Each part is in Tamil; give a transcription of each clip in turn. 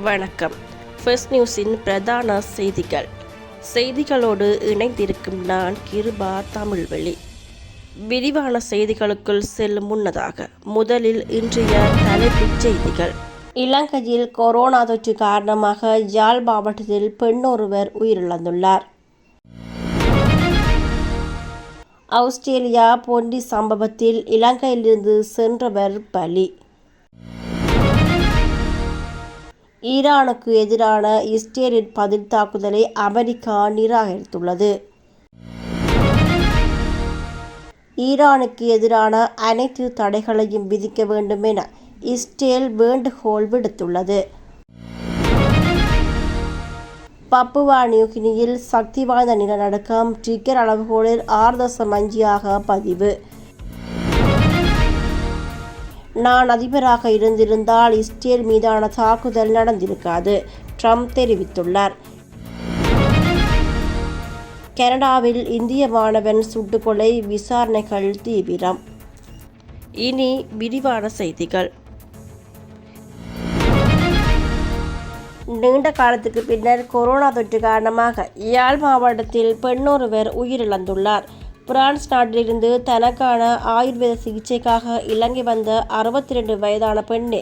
வணக்கம். ஃபர்ஸ்ட் நியூஸின் பிரதான செய்திகள். செய்திகளோடு இணைந்திருக்கும் நான் கிருபா தமிழ்வெளி. விரிவான செய்திகளுக்குள் செல்லும் முன்னதாக முதலில் இன்றைய தலைப்புச் செய்திகள். இலங்கையில் கொரோனா தொற்று காரணமாக யாழ் மாவட்டத்தில் பெண்ணொருவர் உயிரிழந்துள்ளார். ஆஸ்திரேலியா பொண்டி சம்பவத்தில் இலங்கையிலிருந்து சென்றவர் பலி. ஈரானுக்கு எதிரான இஸ்ரேலின் பதில் தாக்குதலை அமெரிக்கா நிராகரித்துள்ளது. ஈரானுக்கு எதிரான அனைத்து தடைகளையும் விதிக்க வேண்டும் என இஸ்ரேல் வேண்டுகோள் விடுத்துள்ளது. பப்புவா நியூகினியில் சக்தி வாய்ந்த நிலநடுக்கம் ட்ரிக்கர் அளவுகோலில் ஆறு தசம் அஞ்சாக பதிவு. நான் அதிபராக இருந்திருந்தால் இஸ்ரேல் மீதான தாக்குதல் நடந்திருக்காது ட்ரம்ப் தெரிவித்துள்ளார். கனடாவில் இந்திய மாணவன் சுட்டுக்கொலை விசாரணைகள் தீவிரம். இனி விரிவான செய்திகள். நீண்ட காலத்துக்கு பின்னர் கொரோனா தொற்று காரணமாக யாழ் மாவட்டத்தில் பெண்ணொருவர் உயிரிழந்துள்ளார். பிரான்ஸ் நாட்டிலிருந்து தனக்கான ஆயுர்வேத சிகிச்சைக்காக இலங்கை வந்த அறுபத்தி ரெண்டு வயதான பெண்ணே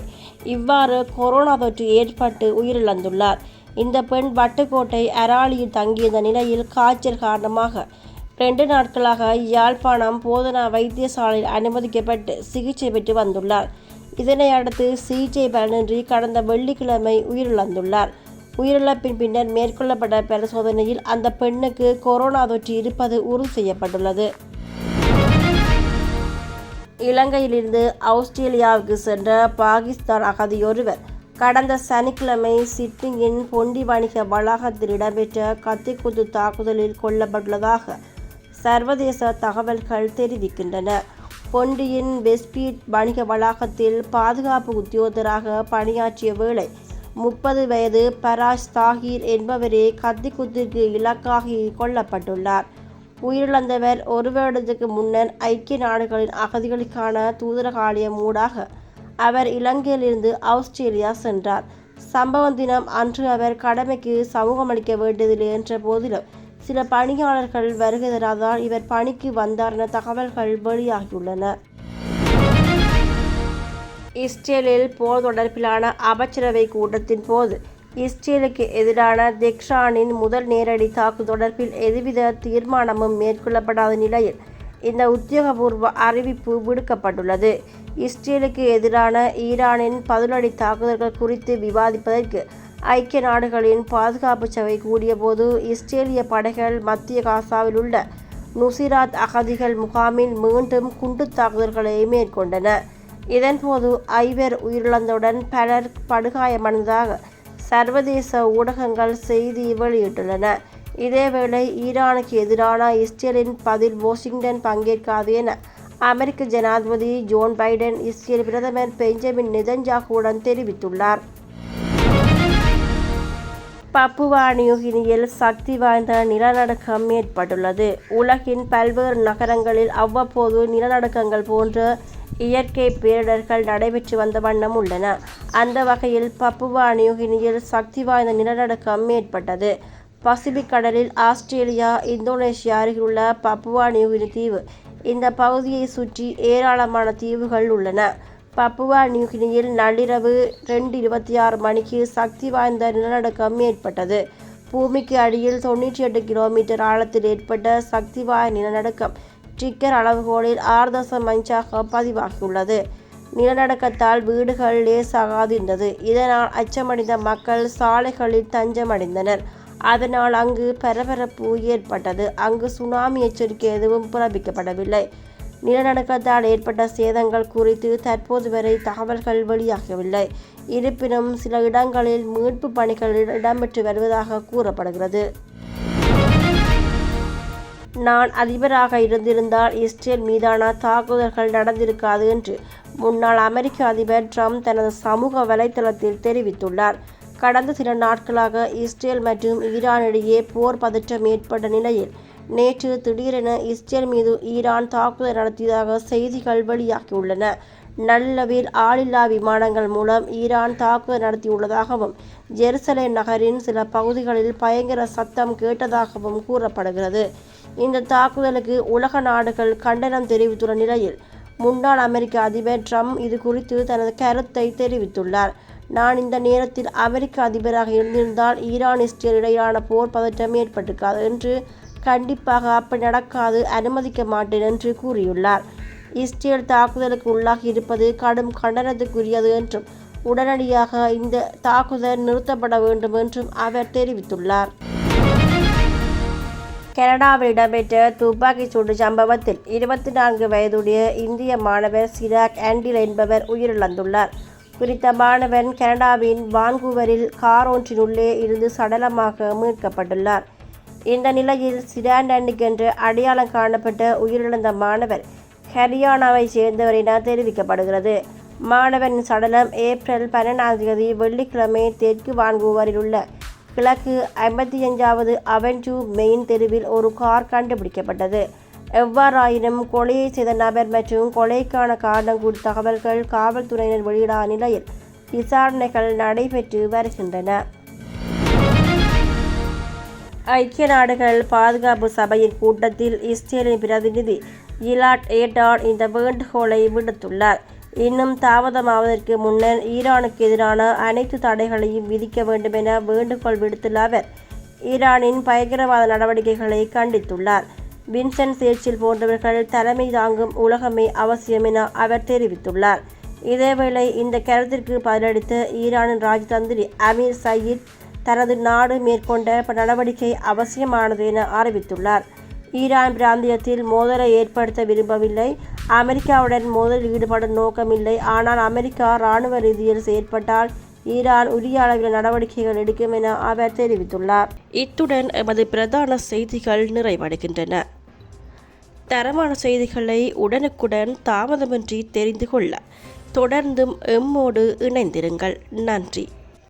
இவ்வாறு கொரோனா தொற்று ஏற்பட்டு உயிரிழந்துள்ளார். இந்த பெண் வட்டுக்கோட்டை அராலியில் தங்கியிருந்த நிலையில் காய்ச்சல் காரணமாக ரெண்டு நாட்களாக யாழ்ப்பாணம் போதனா வைத்தியசாலையில் அனுமதிக்கப்பட்டு சிகிச்சை பெற்று வந்துள்ளார். இதனை அடுத்து சிகிச்சை பலனின்றி கடந்த வெள்ளிக்கிழமை உயிரிழந்துள்ளார். உயிரிழப்பின் பின்னர் மேற்கொள்ளப்பட்ட பரிசோதனையில் அந்த பெண்ணுக்கு கொரோனா தொற்று இருப்பது உறுதி செய்யப்பட்டுள்ளது. இலங்கையிலிருந்து ஆஸ்திரேலியாவுக்கு சென்ற பாகிஸ்தான் அகதியொருவர் கடந்த சனிக்கிழமை சிட்னியின் பொண்டி வணிக வளாகத்தில் இடம்பெற்ற கத்திக்குத்து தாக்குதலில் கொல்லப்பட்டுள்ளதாக சர்வதேச தகவல்கள் தெரிவிக்கின்றன. பொண்டியின் வெஸ்பீட் வணிக வளாகத்தில் பாதுகாப்பு உத்தியோகராக பணியாற்றிய வேளை முப்பது வயது பராஷ் தாஹீர் என்பவரே கத்திக்குத்திற்கு இலக்காகி கொல்லப்பட்டுள்ளார். உயிரிழந்தவர் ஒரு வருடத்துக்கு முன்னர் ஐக்கிய நாடுகளின் அகதிகளுக்கான தூதரகாலயம் ஊடாக அவர் இலங்கையிலிருந்து ஆஸ்திரேலியா சென்றார். சம்பவம் தினம் அன்று அவர் கடமைக்கு சமூகமளிக்க வேண்டியதில்லை என்ற போதிலும் சில பணியாளர்கள் வருகை தராதால் இவர் பணிக்கு வந்தார் என தகவல்கள் வெளியாகியுள்ளன. இஸ்ரேலில் போர் தொடர்பிலான அமைச்சரவை கூட்டத்தின் போது இஸ்ரேலுக்கு எதிரான தெக்ஷானின் முதல் நேரடி தாக்கு தொடர்பில் எதுவித தீர்மானமும் மேற்கொள்ளப்படாத நிலையில் இந்த உத்தியோகபூர்வ அறிவிப்பு விடுக்கப்பட்டுள்ளது. இஸ்ரேலுக்கு எதிரான ஈரானின் பதிலடி தாக்குதல்கள் குறித்து விவாதிப்பதற்கு ஐக்கிய நாடுகளின் பாதுகாப்பு சபை கூடியபோது இஸ்ரேலிய படைகள் மத்திய காசாவில் உள்ள நுசிராத் அகதிகள் முகாமில் மீண்டும் குண்டு தாக்குதல்களை மேற்கொண்டன. இதன்போது ஐவர் உயிரிழந்தவுடன் பலர் படுகாயமடைந்ததாக சர்வதேச ஊடகங்கள் செய்தி வெளியிட்டுள்ளன. இதேவேளை ஈரானுக்கு எதிரான இஸ்ரேலின் பதில் வாஷிங்டன் பங்கேற்காது என அமெரிக்க ஜனாதிபதி ஜோன் பைடன் இஸ்ரேல் பிரதமர் பெஞ்சமின் நெதன்ஜாகுவுடன் தெரிவித்துள்ளார். பப்புவா நியூகினியில் சக்தி வாய்ந்த நிலநடுக்கம் ஏற்பட்டுள்ளது. உலகின் பல்வேறு நகரங்களில் அவ்வப்போது நிலநடுக்கங்கள் போன்ற இயற்கை பேரிடர்கள் நடைபெற்று வந்த வண்ணம் உள்ளன. அந்த வகையில் பப்புவா நியூகினியில் சக்தி வாய்ந்த நிலநடுக்கம் ஏற்பட்டது. பசிபிக் கடலில் ஆஸ்திரேலியா இந்தோனேஷியா அருகிலுள்ள பப்புவா நியூகினி தீவு. இந்த பகுதியை சுற்றி ஏராளமான தீவுகள் உள்ளன. பப்புவா நியூகினியில் நள்ளிரவு ரெண்டு இருபத்தி ஆறு மணிக்கு சக்தி வாய்ந்த நிலநடுக்கம் ஏற்பட்டது. பூமிக்கு அடியில் தொண்ணூற்றி எட்டு கிலோமீட்டர் ஆழத்தில் ஏற்பட்ட சக்தி வாய்ந்த நிலநடுக்கம் ட்ரிக்கர் அளவுகோலில் ஆறு தசம் அஞ்சாக பதிவாகியுள்ளது. நிலநடுக்கத்தால் வீடுகள் லேசாகாதிருந்தது. இதனால் அச்சமடைந்த மக்கள் சாலைகளில் தஞ்சமடைந்தனர். அதனால் அங்கு பரபரப்பு ஏற்பட்டது. அங்கு சுனாமி எச்சரிக்கை எதுவும் பிறப்பிக்கப்படவில்லை. நிலநடுக்கத்தால் ஏற்பட்ட சேதங்கள் குறித்து தற்போது வரை தகவல்கள் வெளியாகவில்லை. இருப்பினும் சில இடங்களில் மீட்பு பணிகள் இடம்பெற்று வருவதாக கூறப்படுகிறது. நான் அதிபராக இருந்திருந்தால் இஸ்ரேல் மீதான தாக்குதல்கள் நடந்திருக்காது என்று முன்னாள் அமெரிக்க அதிபர் ட்ரம்ப் தனது சமூக வலைதளத்தில் தெரிவித்துள்ளார். கடந்த சில நாட்களாக இஸ்ரேல் மற்றும் ஈரானிடையே போர் பதற்றம் ஏற்பட்ட நிலையில் நேற்று திடீரென இஸ்ரேல் மீது ஈரான் தாக்குதல் நடத்தியதாக செய்திகள் வெளியாகியுள்ளன. நல்லளவில் ஆளில்லா விமானங்கள் மூலம் ஈரான் தாக்குதல் நடத்தியுள்ளதாகவும் ஜெருசலேம் நகரின் சில பகுதிகளில் பயங்கர சத்தம் கேட்டதாகவும் கூறப்படுகிறது. இந்த தாக்குதலுக்கு உலக நாடுகள் கண்டனம் தெரிவித்துள்ள நிலையில் முன்னாள் அமெரிக்க அதிபர் ட்ரம்ப் இது குறித்து தனது கருத்தை தெரிவித்துள்ளார். நான் இந்த நேரத்தில் அமெரிக்க அதிபராக இருந்திருந்தால் ஈரான் இஸ்ரேல் இடையிலான போர் பதற்றம் ஏற்பட்டிருக்காது என்று கண்டிப்பாக அப்படி நடக்காது அனுமதிக்க மாட்டேன் என்று கூறியுள்ளார். இஸ்ரேல் தாக்குதலுக்கு உள்ளாகி இருப்பது கடும் கண்டனத்துக்குரியது என்றும் உடனடியாக இந்த தாக்குதல் நிறுத்தப்பட வேண்டும் என்றும் அவர் தெரிவித்துள்ளார். கனடாவில் இடம்பெற்ற துப்பாக்கிச் சூடு சம்பவத்தில் இருபத்தி நான்கு வயதுடைய இந்திய மாணவர் சிராக் ஆண்டில் என்பவர் உயிரிழந்துள்ளார். குறித்த மாணவன் கனடாவின் வான்கூவரில் கார் ஒன்றினுள்ளே இருந்து சடலமாக மீட்கப்பட்டுள்ளார். இந்த நிலையில் சிராண்டாண்டிக் என்று அடையாளம் காணப்பட்ட உயிரிழந்த மாணவர் ஹரியானாவை சேர்ந்தவர் என தெரிவிக்கப்படுகிறது. மாணவன் சடலம் ஏப்ரல் பன்னெண்டாம் தேதி வெள்ளிக்கிழமை தெற்கு வான்கூவரில் உள்ள கிழக்கு ஐம்பத்தி அஞ்சாவது அவென்யூ மெயின் தெருவில் ஒரு கார் கண்டுபிடிக்கப்பட்டது. எவ்வாறாயினும் கொலையை செய்த நபர் மற்றும் கொலைக்கான காரணம் குறித்த தகவல்கள் காவல்துறையினர் வெளியிடாத நிலையில் விசாரணைகள் நடைபெற்று வருகின்றன. ஐக்கிய நாடுகள் பாதுகாப்பு சபையின் கூட்டத்தில் இஸ்ரேலின் பிரதிநிதி இலாட் ஏட்டான் இந்த வேண்டுகோளை விடுத்துள்ளார். இன்னும் தாமதமாவதற்கு முன்னர் ஈரானுக்கு எதிரான அனைத்து தடைகளையும் விதிக்க வேண்டும் என வேண்டுகோள் விடுத்துள்ள அவர் ஈரானின் பயங்கரவாத நடவடிக்கைகளை கண்டித்துள்ளார். வின்சென்ட் சேர்ச்சில் போன்றவர்கள் தலைமை தாங்கும் உலகமே அவசியம் என அவர் தெரிவித்துள்ளார். இதேவேளை இந்த கருத்திற்கு பதிலளித்த ஈரானின் ராஜதந்திரி அமீர் சயீத் தனது நாடு மேற்கொண்ட நடவடிக்கை அவசியமானது என அறிவித்துள்ளார். ஈரான் பிராந்தியத்தில் மோதலை ஏற்படுத்த விரும்பவில்லை. அமெரிக்காவுடன் மோதலில் ஈடுபடும் நோக்கமில்லை ஆனால் அமெரிக்கா இராணுவ ரீதியில் செயற்பட்டால் ஈரான் உரிய அளவில் நடவடிக்கைகள் எடுக்கும் என அவர் தெரிவித்துள்ளார். இத்துடன் எமது பிரதான செய்திகள் நிறைவடைகின்றன. தரமான செய்திகளை உடனுக்குடன் தாமதமின்றி தெரிந்து கொள்ள தொடர்ந்தும் எம்மோடு இணைந்திருங்கள். நன்றி.